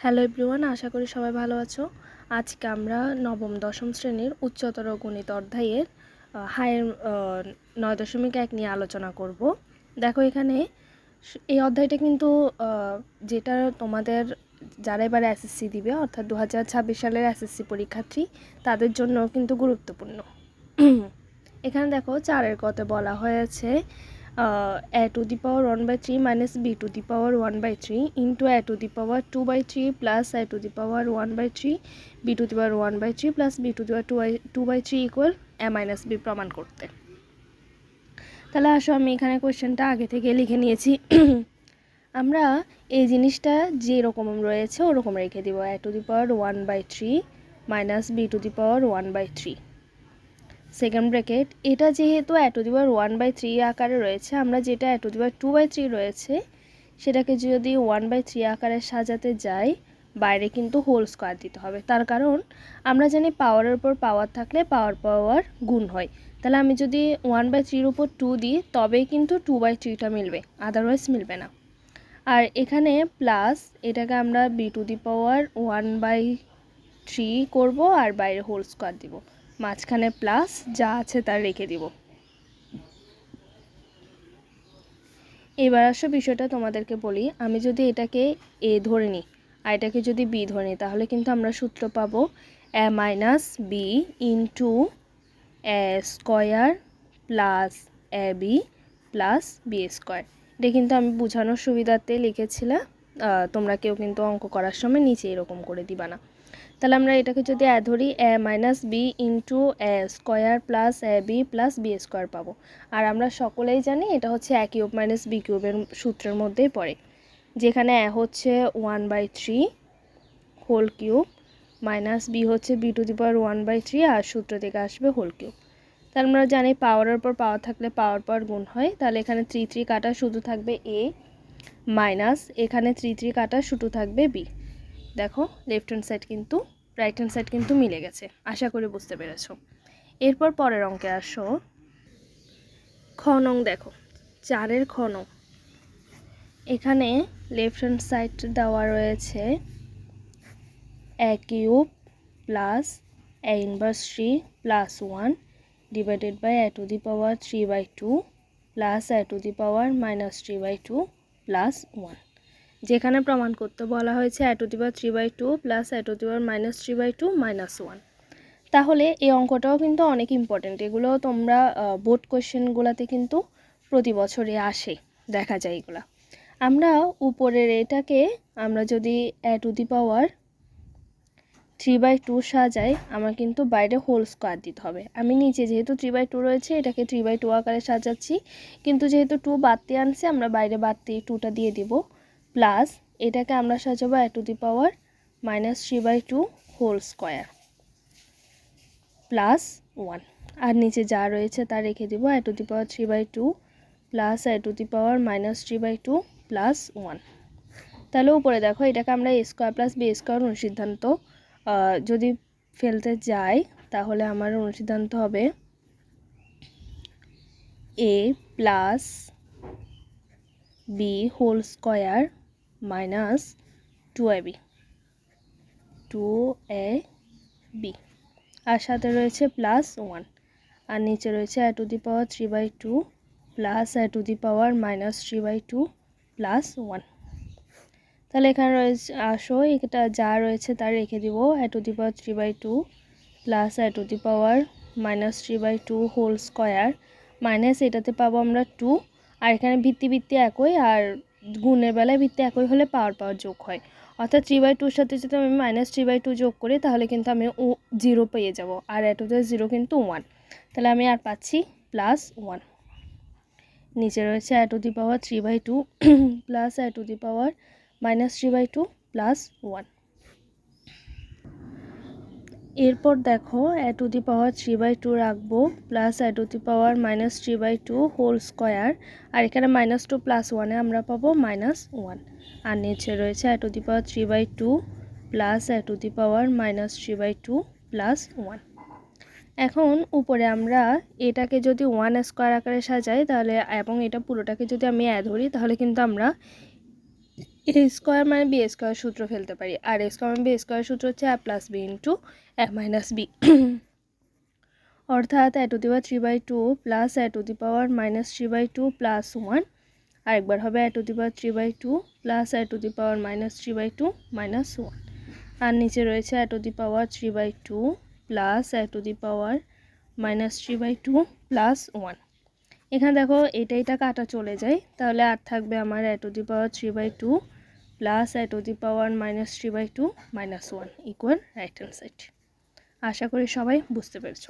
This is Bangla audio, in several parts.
হ্যালো এভরিওয়ান আশা করি সবাই ভালো আছো। আজকে আমরা নবম, দশম শ্রেণির উচ্চতর গণিত অধ্যায়ের হায়ের নয় দশমিক এক নিয়ে আলোচনা করব। দেখো এখানে এই অধ্যায়টা কিন্তু যেটা তোমাদের যারা এবারে এসএসসি দিবে, অর্থাৎ দু হাজার ছাব্বিশ সালের এসএসসি পরীক্ষার্থী, তাদের জন্য কিন্তু গুরুত্বপূর্ণ। এখানে দেখো চারের কতে বলা হয়েছে A to the power one by three minus B to the power one by three into A to the power two by three plus A to the power one by three B to the power one by three plus B to the power two by two by three equal A minus B প্রমাণ করতে। তাহলে আসো আমি এখানে কোয়েশ্চেনটা আগে থেকে লিখে নিয়েছি। আমরা এই জিনিসটা যেরকম রয়েছে ওরকম রেখে দিব। A to the power one by three minus B to the power one by three. Second bracket এটা যেহেতু A to the one by three আকারে রয়েছে, আমরা যেটা A two two by three রয়েছে, সেটাকে যদি ওয়ান বাই থ্রি আকারে সাজাতে যাই, বাইরে কিন্তু হোল স্কোয়ার দিতে হবে। তার কারণ, আমরা জানি পাওয়ারের উপর পাওয়ার থাকলে পাওয়ার পাওয়ার গুণ হয়। তাহলে আমি যদি ওয়ান বাই থ্রির উপর টু দিই, তবেই কিন্তু টু বাই থ্রিটা মিলবে আদারওয়াইজ মিলবে না। আর এখানে প্লাস এটাকে আমরা B to the power one by three করব, আর বাইরে হোল স্কোয়ার দিব। মাঝখানে প্লাস যা আছে তা রেখে দিব। এবার আসো বিষয়টা তোমাদেরকে বলি, আমি যদি এটাকে এ ধরে নিই আর এটাকে যদি বি ধরে নিই, তাহলে কিন্তু আমরা সূত্র পাবো A minus B into A square plus A B plus B square এটা কিন্তু আমি বোঝানোর সুবিধার্থে লিখেছিলাম তোমরা কেউ কিন্তু অঙ্ক করার সময় নিচে এরকম করে দিবা না। তাহলে আমরা এটাকে যদি এ ধরি A minus B into A square plus A B plus B square পাবো। আর আমরা সকলেই জানি এটা হচ্ছে এ কিউব মাইনাস বি কিউবের সূত্রের মধ্যেই পড়ে। যেখানে এ হচ্ছে one by three whole cube minus B হচ্ছে B to the power one by three আর সূত্র থেকে আসবে হোল কিউব তাহলে আমরা জানি পাওয়ারের পর পাওয়ার থাকলে পাওয়ার পর গুণ হয়, তাহলে এখানে থ্রি থ্রি কাটা শুধু থাকবে এ মাইনাস এখানে থ্রি থ্রি কাটা শুধু থাকবে বি দেখো লেফট হ্যান্ড সাইড কিন্তু রাইট হ্যান্ড সাইড কিন্তু মিলে গেছে। আশা করি বুঝতে পেরেছ। এরপর পরের অঙ্কে আসো। খ নং দেখো, চারের খ নং। এখানে লেফট হ্যান্ড সাইড দেওয়া রয়েছে A cube plus A inverse three plus one divided by A to the power three by two plus A to the power minus three by two plus one যেখানে প্রমাণ করতে বলা হয়েছে A to the power three by two plus A to the power minus three by two minus one. তাহলে এই অঙ্কটাও কিন্তু অনেক ইম্পর্টেন্ট এগুলো তোমরা বোর্ড কোয়েশ্চেনগুলোতে কিন্তু প্রতি বছরে আসে, দেখা যায় এগুলো। আমরা উপরের এটাকে, আমরা যদি A to the power three by two সাজাই, আমার কিন্তু বাইরে হোল স্কোয়ার দিতে হবে। আমি নিচে যেহেতু থ্রি বাই টু রয়েছে, এটাকে থ্রি বাই টু আকারে সাজাচ্ছি। কিন্তু যেহেতু টু বাড়তে আনছে, আমরা বাইরে বাড়তে টুটা দিয়ে দিব। প্লাস এটাকে আমরা সাজাবো A to the power minus three by two whole square plus one. আর নিচে যা রয়েছে তা রেখে দিব A to the power three by two plus A to the power minus three by two plus one. তাহলে উপরে দেখো এটাকে আমরা A square plus B square অনুসিদ্ধান্ত যদি ফেলতে যাই তাহলে আমার অনুসিদ্ধান্ত হবে A plus B whole square minus two A B two A B আর সাথে রয়েছে প্লাস ওয়ান আর নিচে রয়েছে A to the power three by two plus A to the power minus three by two plus one তাহলে এখানে রয়েছে, আসো, এটা যা রয়েছে তা রেখে দিব। A to the power three by two plus A to the power minus three by two whole square minus এটাতে পাবো আমরা টু আর এখানে ভিত্তি ভিত্তি একই, আর গুণের বেলায় বৃত্তে একই হলে পাওয়ার পাওয়ার যোগ হয়। অর্থাৎ থ্রি বাই টুর সাথে যদি আমি মাইনাস থ্রি বাই টু যোগ করি, তাহলে কিন্তু আমি ও জিরো পেয়ে যাব। আর এটুতে জিরো কিন্তু ওয়ান তাহলে আমি আর পাচ্ছি প্লাস ওয়ান নিচে রয়েছে A to the power three by two plus A to the power minus three by two plus one এরপর দেখো A to the power three by two রাখব plus A to the power minus three by two whole square আর এখানে মাইনাস টু প্লাস ওয়ানে আমরা পাবো মাইনাস ওয়ান আর নিচে রয়েছে A to the power three by two plus A to the power minus three by two plus one এখন উপরে আমরা এটাকে যদি ওয়ান স্কোয়ার আকারে সাজাই, তাহলে, এবং এটা পুরোটাকে যদি আমি এ ধরি তাহলে কিন্তু আমরা এ স্কোয়ার মানে বি স্কোয়ার সূত্র ফেলতে পারি। আর স্কোয়ার মানে বি স্কোয়ার সূত্র হচ্ছে A plus B into A minus B অর্থাৎ A to the power three by two plus A to the power minus three by two plus one আরেকবার হবে A to the power three by two plus A to the power minus three by two minus one আর নিচে রয়েছে A to the power three by two plus A to the power minus three by two plus one এখানে দেখো এটা এটা কাটা চলে যায়। তাহলে আর থাকবে আমার A to the power three by two plus A to the power minus three by two minus one equal right hand side আশা করি সবাই বুঝতে পেরেছ।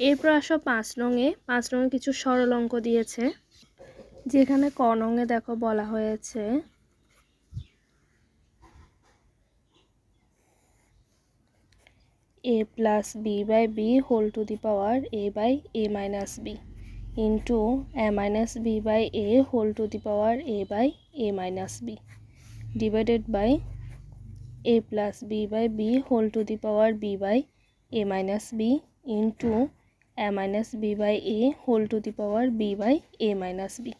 এরপর আসো পাঁচ নঙে পাঁচ নঙে কিছু সরল অঙ্ক দিয়েছে। যেখানে ক নঙে দেখো বলা হয়েছে A plus B by B whole to the power A by A minus B into A minus B by A whole to the power A by A minus B divided by A plus B by B whole to the power B by A minus B into A minus B by A whole to the power B by A minus B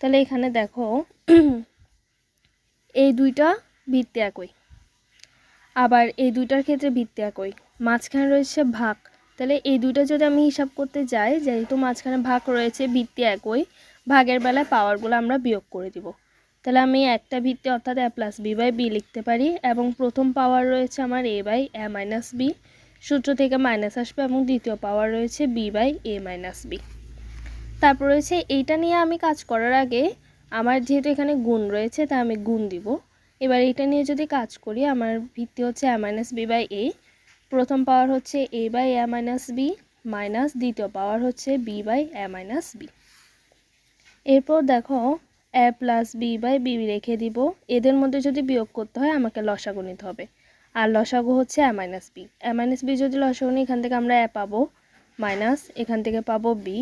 তাহলে এখানে দেখো, এই দুইটা ভিত্তি একই। আবার এই দুইটার ক্ষেত্রে ভিত্তি একই। মাঝখানে রয়েছে ভাগ। তাহলে এই দুইটা যদি আমি হিসাব করতে যাই, যেহেতু মাঝখানে ভাগ রয়েছে, ভিত্তি একই, ভাগের বেলায় পাওয়ারগুলো আমরা বিয়োগ করে দিব। তাহলে আমি একটা ভিত্তি অর্থাৎ A plus B by B লিখতে পারি এবং প্রথম পাওয়ার রয়েছে আমার A by A minus B সূত্র থেকে মাইনাস আসবে এবং দ্বিতীয় পাওয়ার রয়েছে B by A minus B তারপর রয়েছে এইটা নিয়ে আমি কাজ করার আগে আমার যেহেতু এখানে গুণ রয়েছে তা আমি গুণ দিব। এবার এটা নিয়ে যদি কাজ করি, আমার ভিত্তি হচ্ছে A minus B by A প্রথম পাওয়ার হচ্ছে A by A minus B minus দ্বিতীয় পাওয়ার হচ্ছে B by A minus B এরপর দেখো A plus B by B রেখে দিব। এদের মধ্যে যদি বিয়োগ করতে হয়, আমাকে লসাগু নিতে হবে। আর লসাগু হচ্ছে A minus B A minus B যদি লসাগু নিই, এখান থেকে আমরা এ পাবো মাইনাস এখান থেকে পাবো বি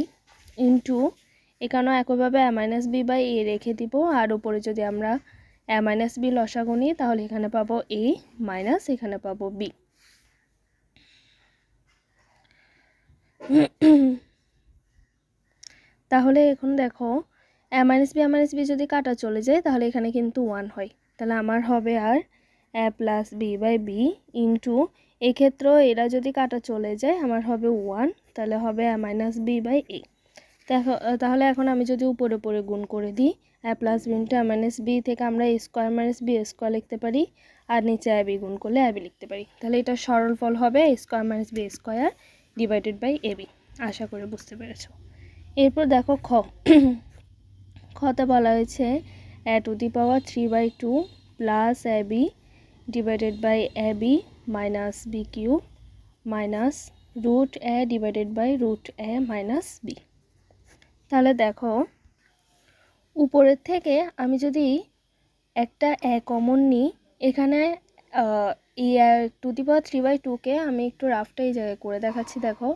ইন্টু এখানেও একইভাবে A minus B by A রেখে দিব। আর উপরে যদি আমরা এ মাইনাস বি লসাগু নিই, তাহলে এখানে পাবো এ মাইনাস এখানে পাবো বি তাহলে এখন দেখো A minus B A minus B যদি কাটা চলে যায়, তাহলে এখানে কিন্তু ওয়ান হয়। তাহলে আমার হবে আর A plus B by B into এক্ষেত্রেও এরা যদি কাটা চলে যায়, আমার হবে ওয়ান তাহলে হবে A minus B by A, তাহলে এখন আমি যদি উপরে উপরে গুণ করে দিই, A plus B into A minus B থেকে আমরা A square minus B square লিখতে পারি, আর নিচে এ বি গুণ করলে এ বি লিখতে পারি। তাহলে এটা সরল ফল হবে square minus B square divided by A B আশা করে বুঝতে পেরেছ। এরপর দেখো খ। খতে বলা হয়েছে A to the power three by two plus A B divided by A B minus B Q minus root A divided by root A minus B তাহলে দেখো, উপরের থেকে আমি যদি একটা এ কমন নিই, এখানে এই to the power three by টুকে আমি একটু রাফটা এই জায়গায় করে দেখাচ্ছি, দেখো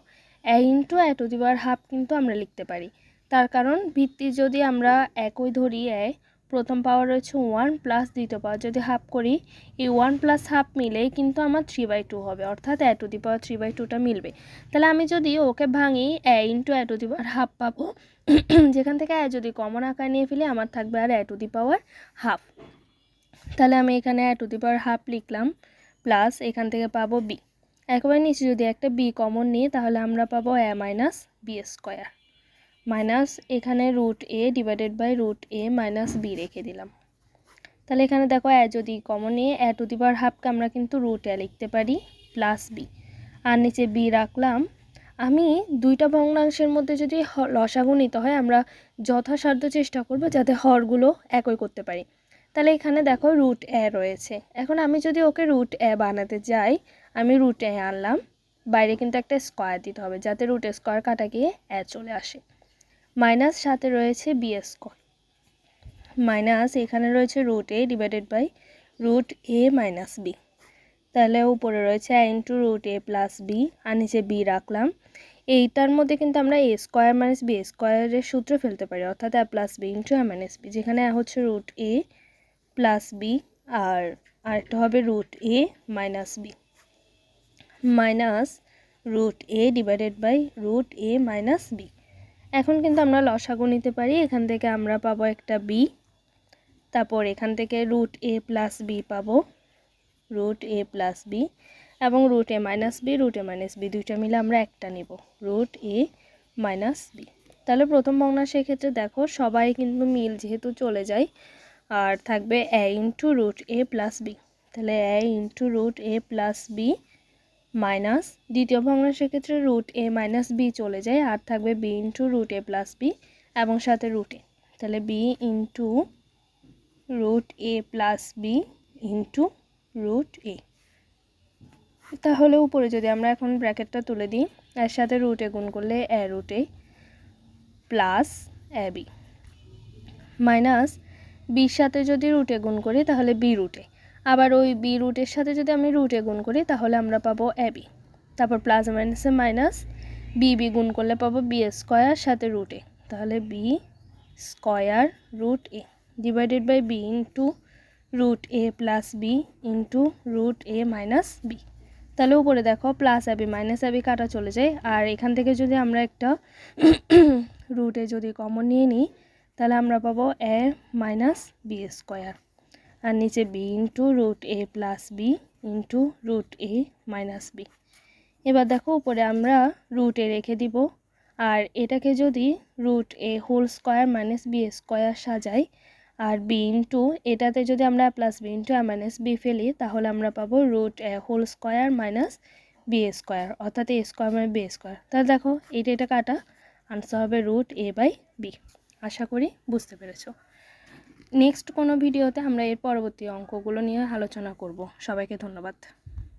A into A to the power half কিন্তু আমরা লিখতে পারি। তার কারণ ভিত্তি যদি আমরা একই ধরি, এ, প্রথম পাওয়ার রয়েছে ওয়ান প্লাস দ্বিতীয় পাওয়ার। যদি হাফ করি, এই ওয়ান প্লাস হাফ মিলেই কিন্তু আমার থ্রি বাই টু হবে, অর্থাৎ A to the power three by টুটা মিলবে। তাহলে আমি যদি ওকে ভাঙি, A into A to the power half পাবো। যেখান থেকে এ যদি কমন আকার নিয়ে ফেলি, আমার থাকবে আর এ টু দি পাওয়ার হাফ তাহলে আমি এখানে A to the power half লিখলাম প্লাস এখান থেকে পাবো বি একেবারে নিচে যদি একটা বি কমন নিই, তাহলে আমরা পাবো A minus B square minus এখানে root A divided by root A minus B রেখে দিলাম। তাহলে এখানে দেখো এ যদি কমন এ টু দি হাফকে আমরা কিন্তু রুট এ লিখতে পারি প্লাস বি আর নিচে বি রাখলাম, আমি দুইটা ভগ্নাংশের মধ্যে যদি লসাগু নিতে হয়, আমরা যথাসাধ্য চেষ্টা করব যাতে হরগুলো একই করতে পারি। তাহলে এখানে দেখো রুট এ রয়েছে। এখন আমি যদি ওকে রুট এ বানাতে যাই, আমি রুট এ আনলাম, বাইরে কিন্তু একটা স্কোয়ার দিতে হবে, যাতে রুট স্কোয়ার কাটা গিয়ে এ চলে আসে। মাইনাস সাথে রয়েছে বি স্কোয়ার মাইনাস এখানে রয়েছে root A divided by root A minus B তাহলে উপরে রয়েছে A into root A plus B আর নিচে বি রাখলাম। এইটার মধ্যে কিন্তু আমরা এ স্কোয়ার মাইনাস বি স্কোয়ারের সূত্র ফেলতে পারি, অর্থাৎ A plus B into A minus B যেখানে হচ্ছে রুট এ প্লাস বি আর আরেকটা হবে root A minus B minus root A divided by root A minus B এখন কিন্তু আমরা লসাগু নিতে পারি। এখান থেকে আমরা পাবো একটা বি তারপর এখান থেকে রুট এ প্লাস বি পাবো। রুট এ প্লাস বি এবং root A minus B root A minus B দুইটা মিলে আমরা একটা নিব। রুট এ মাইনাস বি তাহলে প্রথম ভগ্নাংশের ক্ষেত্রে দেখো সবাই কিন্তু মিল যেহেতু চলে যায়, আর থাকবে A into root A plus B তাহলে A into root A plus B minus দ্বিতীয় ভগ্নাংশের ক্ষেত্রে রুট এ মাইনাস বি চলে যায়, আর থাকবে B into root A plus B এবং সাথে রুট এ। তাহলে B into root A plus B into root A. তাহলে উপরে যদি আমরা এখন ব্র্যাকেটটা তুলে দিই, এর সাথে রুটে গুণ করলে এ রুটে প্লাস এ বি। মাইনাস বির সাথে যদি রুটে গুণ করি, তাহলে বি রুটে আবার ওই বি রুটের সাথে যদি আমি রুটে গুণ করি, তাহলে আমরা পাবো এ বি তারপর প্লাস মাইনাসে মাইনাস বি বি গুণ করলে পাবো বি স্কোয়ার সাথে রুটে তাহলে B square root A divided by B into root A plus B into root A minus B তাহলে উপরে দেখো প্লাস এবি মাইনাস এবি কাটা চলে যায়। আর এখান থেকে যদি আমরা একটা রুটে যদি কমন নিয়ে নিই, তাহলে আমরা পাবো এ মাইনাস বি স্কোয়ার আর নিচে B into root A plus B into root A minus B এবার দেখো উপরে আমরা রুট এ রেখে দিব। আর এটাকে যদি root A whole square minus B square সাজাই, আর বি ইন্টু এটাতে যদি আমরা plus B into A minus B ফেলি, তাহলে আমরা পাবো root A whole square minus B square অর্থাৎ এ স্কোয়ার মানে বি স্কোয়ার তাহলে দেখো এটা এটা কাটা আনসার হবে রুট এ বাই বি আশা করি বুঝতে পেরেছ। নেক্সট কোনো ভিডিওতে আমরা এর পরবর্তী অঙ্কগুলো নিয়ে আলোচনা করব। সবাইকে ধন্যবাদ।